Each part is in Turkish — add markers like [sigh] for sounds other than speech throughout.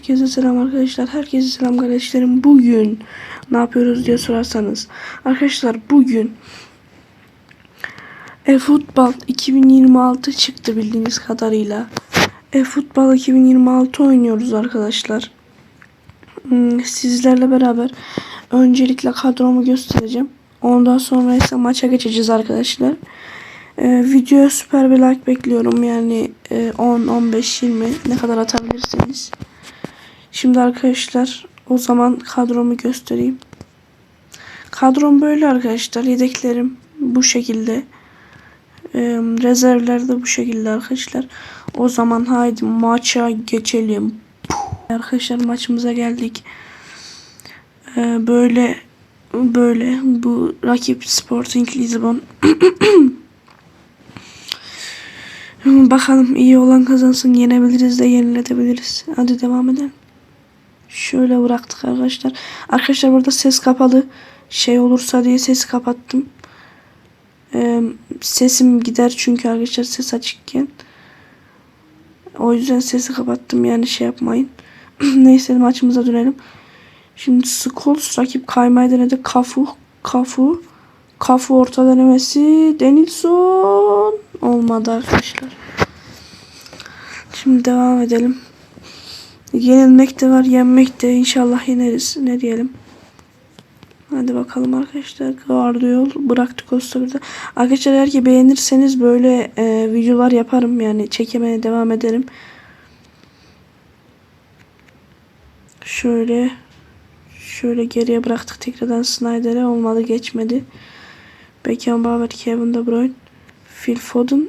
Herkese selam arkadaşlar. Herkese selam kardeşlerim. Bugün ne yapıyoruz diye sorarsanız. Arkadaşlar bugün e-futbol 2026 çıktı bildiğiniz kadarıyla. E-futbol 2026 oynuyoruz arkadaşlar. Hmm, Sizlerle beraber öncelikle kadromu göstereceğim. Ondan sonra ise maça geçeceğiz arkadaşlar. Ee, videoya süper bir like bekliyorum. Yani e, 10, 15, 20 ne kadar atabilirseniz. Şimdi arkadaşlar o zaman kadromu göstereyim. Kadrom böyle arkadaşlar. Yedeklerim bu şekilde. Ee, rezervler de bu şekilde arkadaşlar. O zaman haydi maça geçelim. Puh. Arkadaşlar maçımıza geldik. Ee, böyle böyle bu rakip Sporting Lisbon [clears throat] Bakalım iyi olan kazansın. Yenebiliriz de yeniletebiliriz. Hadi devam edelim. Şöyle bıraktık arkadaşlar. Arkadaşlar burada ses kapalı. Şey olursa diye sesi kapattım. Ee, sesim gider çünkü arkadaşlar ses açıkken. O yüzden sesi kapattım yani şey yapmayın. [clears throat] Neyse maçımıza dönelim. Şimdi Scholes rakip kaymayı denedi. Kafu. Kafu. Kafu orta denemesi. Denilson. Olmadı arkadaşlar. Şimdi devam edelim. Yenilmek de var, yenmek de inşallah yeneriz. Ne diyelim? Hadi bakalım arkadaşlar. Guardiol bıraktı Costa burada. Arkadaşlar eğer ki beğenirseniz böyle e, videolar yaparım. Yani çekemeye devam ederim. Şöyle şöyle geriye bıraktık tekrardan Snyder'e olmadı geçmedi. Beckenbauer, Kevin De Bruyne, Phil Foden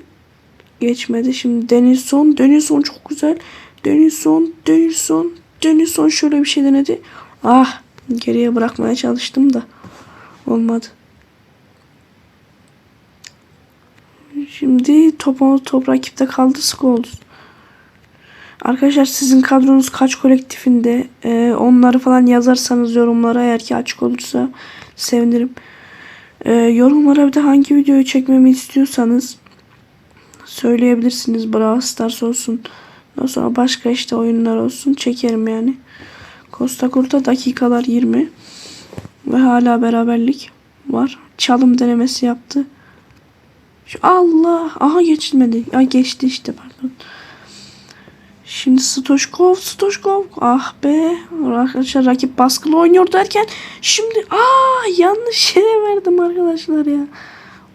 geçmedi. Şimdi Denilson, Denilson çok güzel. Denilson, Denilson, Denilson şöyle bir şey denedi. Ah, geriye bırakmaya çalıştım da olmadı. Şimdi top, top rakipte kaldı Scholes. Arkadaşlar sizin kadronuz kaç kolektifinde e, onları falan yazarsanız yorumlara eğer ki açık olursa sevinirim. E, yorumlara bir de hangi videoyu çekmemi istiyorsanız söyleyebilirsiniz. Brawl Stars olsun. Ondan sonra başka işte oyunlar olsun. Çekerim yani. Costa Curta dakikalar 20. Ve hala beraberlik var. Çalım denemesi yaptı. Şu Allah. Aha geçilmedi. Ya geçti işte pardon. Şimdi Stoşkov, Stoşkov. Ah be. Arkadaşlar rakip baskılı oynuyor derken şimdi aa yanlış yere verdim arkadaşlar ya.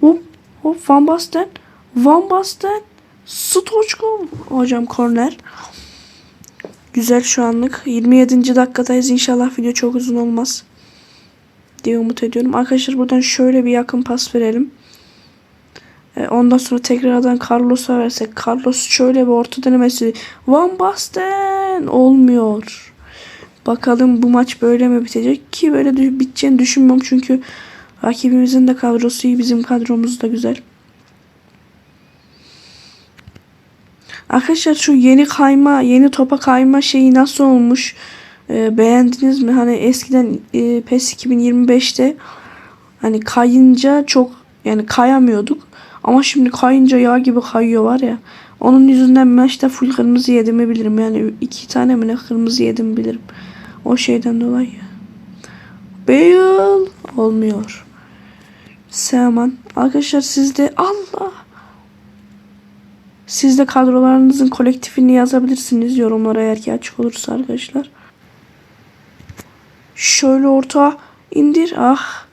Hop hop Van Basten. Van Basten. Stoşkov. Hocam korner. Güzel şu anlık. 27. dakikadayız. İnşallah video çok uzun olmaz. Diye umut ediyorum. Arkadaşlar buradan şöyle bir yakın pas verelim. E, ondan sonra tekrardan Carlos'a versek. Carlos şöyle bir orta denemesi. Van Basten olmuyor. Bakalım bu maç böyle mi bitecek ki böyle biteceğini düşünmüyorum çünkü rakibimizin de kadrosu iyi bizim kadromuz da güzel. Arkadaşlar şu yeni kayma, yeni topa kayma şeyi nasıl olmuş? E, beğendiniz mi? Hani eskiden e, PES 2025'te hani kayınca çok yani kayamıyorduk. Ama şimdi kayınca yağ gibi kayıyor var ya. Onun yüzünden maçta full kırmızı yediğimi bilirim. Yani iki tane mi ne kırmızı yedim bilirim. O şeyden dolayı. Bale olmuyor. Seman. Arkadaşlar sizde Allah. Siz de kadrolarınızın kolektifini yazabilirsiniz yorumlara eğer ki açık olursa arkadaşlar. Şöyle orta indir. Ah.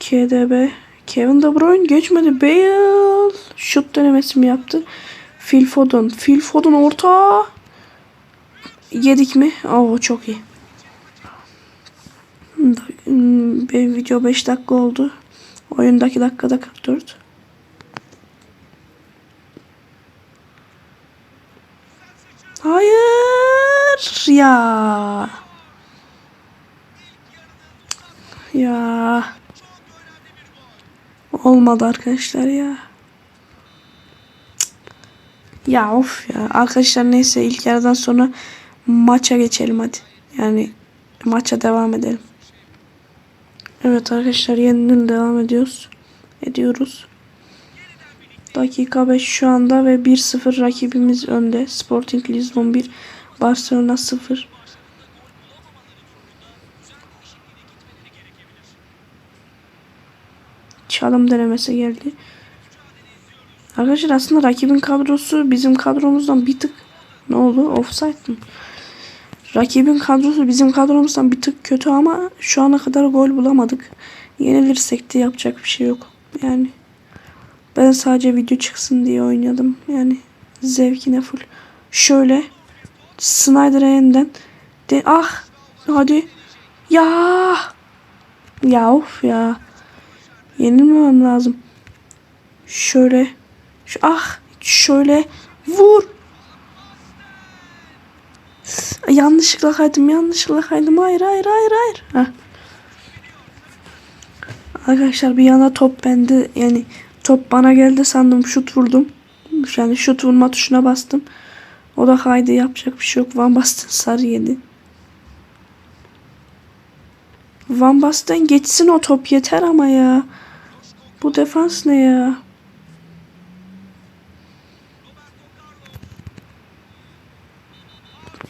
KDB. Kevin De Bruyne geçmedi. Bale şut denemesi mi yaptı? Phil Foden. Phil Foden orta. Yedik mi? Oo çok iyi. Benim video 5 dakika oldu. Oyundaki dakikada 44. Hayır ya. Ya. Olmadı arkadaşlar ya. Ya of ya. Arkadaşlar neyse ilk yarıdan sonra maça geçelim hadi. Yani maça devam edelim. Evet arkadaşlar yeniden devam ediyoruz. Ediyoruz. Dakika 5 şu anda ve 1-0 rakibimiz önde. Sporting Lisbon 1. Barcelona 0. Çalım denemesi geldi. Arkadaşlar aslında rakibin kadrosu bizim kadromuzdan bir tık ne oldu? Offside mı? Rakibin kadrosu bizim kadromuzdan bir tık kötü ama şu ana kadar gol bulamadık. Yenilirsek de yapacak bir şey yok. Yani ben sadece video çıksın diye oynadım. Yani zevkine full. Şöyle Snyder yeniden de ah hadi ya ya of ya yenilmemem lazım. Şöyle şu, ah şöyle vur Yanlışlıkla kaydım, yanlışlıkla kaydım. Hayır, hayır, hayır, hayır. Heh. Arkadaşlar bir yana top bende. Yani top bana geldi sandım. Şut vurdum. Yani şut vurma tuşuna bastım. O da kaydı. Yapacak bir şey yok. Van Basten sarı yedi. Van Basten geçsin o top yeter ama ya. Bu defans ne ya?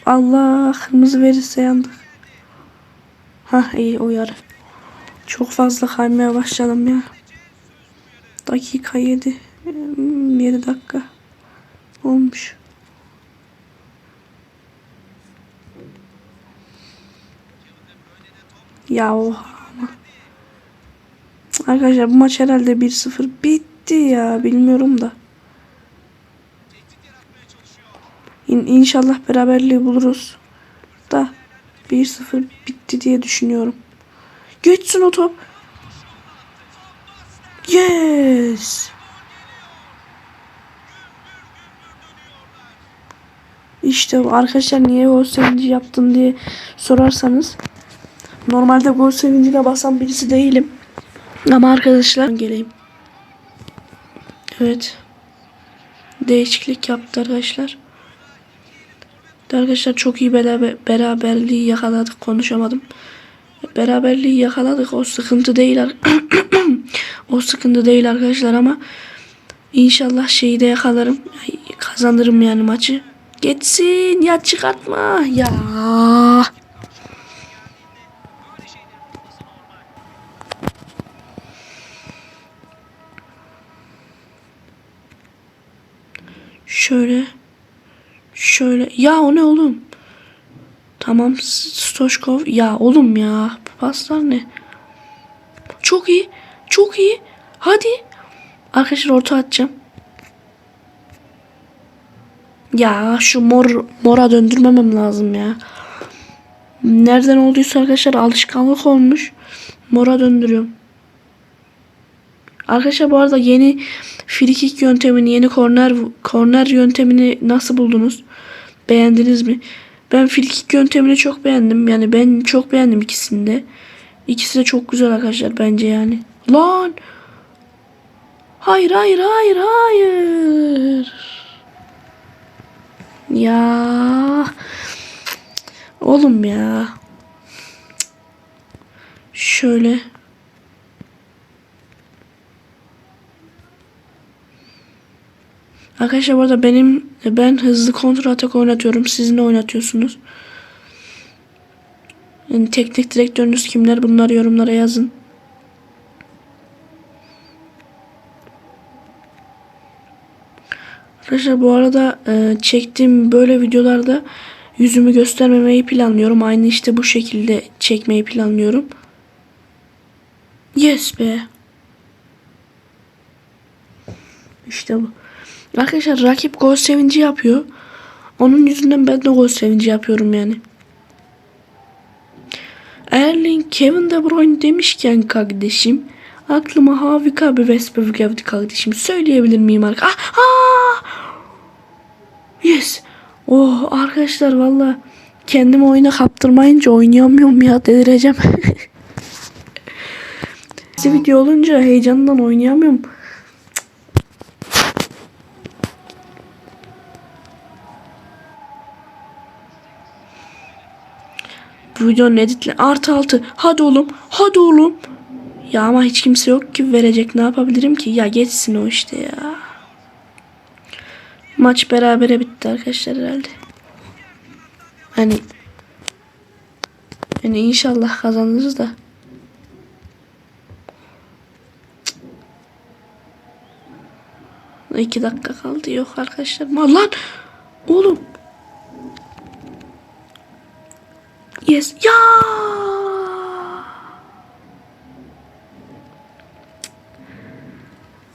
Allah kırmızı verirse yandık. Ha iyi uyarı. Çok fazla kaymaya başladım ya. Dakika 7. 7 dakika. Olmuş. Ya oha ama. Arkadaşlar bu maç herhalde 1-0 bitti ya bilmiyorum da. İn inşallah beraberliği buluruz. Da 1-0 bitti diye düşünüyorum. Geçsin o top. Yes. İşte arkadaşlar niye gol sevinci yaptın diye sorarsanız normalde gol sevincine basan birisi değilim. Ama arkadaşlar geleyim. Evet. Değişiklik yaptı arkadaşlar. Arkadaşlar çok iyi beraber, beraberliği yakaladık. Konuşamadım. Beraberliği yakaladık. O sıkıntı değil. [coughs] o sıkıntı değil arkadaşlar ama inşallah şeyi de yakalarım. Kazanırım yani maçı. Geçsin ya çıkartma ya. Şöyle Şöyle. Ya o ne oğlum? Tamam. Stoşkov. Ya oğlum ya. Bu paslar ne? Çok iyi. Çok iyi. Hadi. Arkadaşlar orta atacağım. Ya şu mor mora döndürmemem lazım ya. Nereden olduysa arkadaşlar alışkanlık olmuş. Mora döndürüyorum. Arkadaşlar bu arada yeni frikik yöntemini, yeni korner korner yöntemini nasıl buldunuz? Beğendiniz mi? Ben frikik yöntemini çok beğendim. Yani ben çok beğendim ikisini de. İkisi de çok güzel arkadaşlar bence yani. Lan! Hayır hayır hayır hayır. Ya. Oğlum ya. Şöyle. Arkadaşlar bu arada benim ben hızlı kontrol atak oynatıyorum. Siz ne oynatıyorsunuz? Yani teknik direktörünüz kimler? Bunları yorumlara yazın. Arkadaşlar bu arada e, çektiğim böyle videolarda yüzümü göstermemeyi planlıyorum. Aynı işte bu şekilde çekmeyi planlıyorum. Yes be. İşte bu. Arkadaşlar rakip gol sevinci yapıyor. Onun yüzünden ben de gol sevinci yapıyorum yani. Erling Kevin De Bruyne demişken kardeşim aklıma harika bir Vesper geldi kardeşim. Söyleyebilir miyim arkadaşlar? Ah, ah! Yes. Oh arkadaşlar valla kendimi oyuna kaptırmayınca oynayamıyorum ya delireceğim. [laughs] video olunca heyecandan oynayamıyorum. Bu videonun editle artı altı. Hadi oğlum. Hadi oğlum. Ya ama hiç kimse yok ki verecek. Ne yapabilirim ki? Ya geçsin o işte ya. Maç berabere bitti arkadaşlar herhalde. Hani yani inşallah kazanırız da. İki dakika kaldı. Yok arkadaşlar. Lan! Oğlum. Yes. Ya!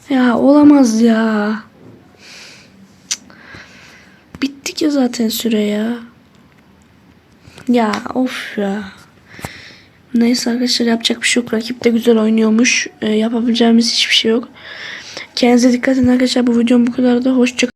Ya olamaz ya. Bittik ya zaten süre ya. Ya of ya. Neyse arkadaşlar yapacak bir şey yok. Rakip de güzel oynuyormuş. Ee, yapabileceğimiz hiçbir şey yok. Kendinize dikkat edin arkadaşlar. Bu videom bu kadar da. Hoşça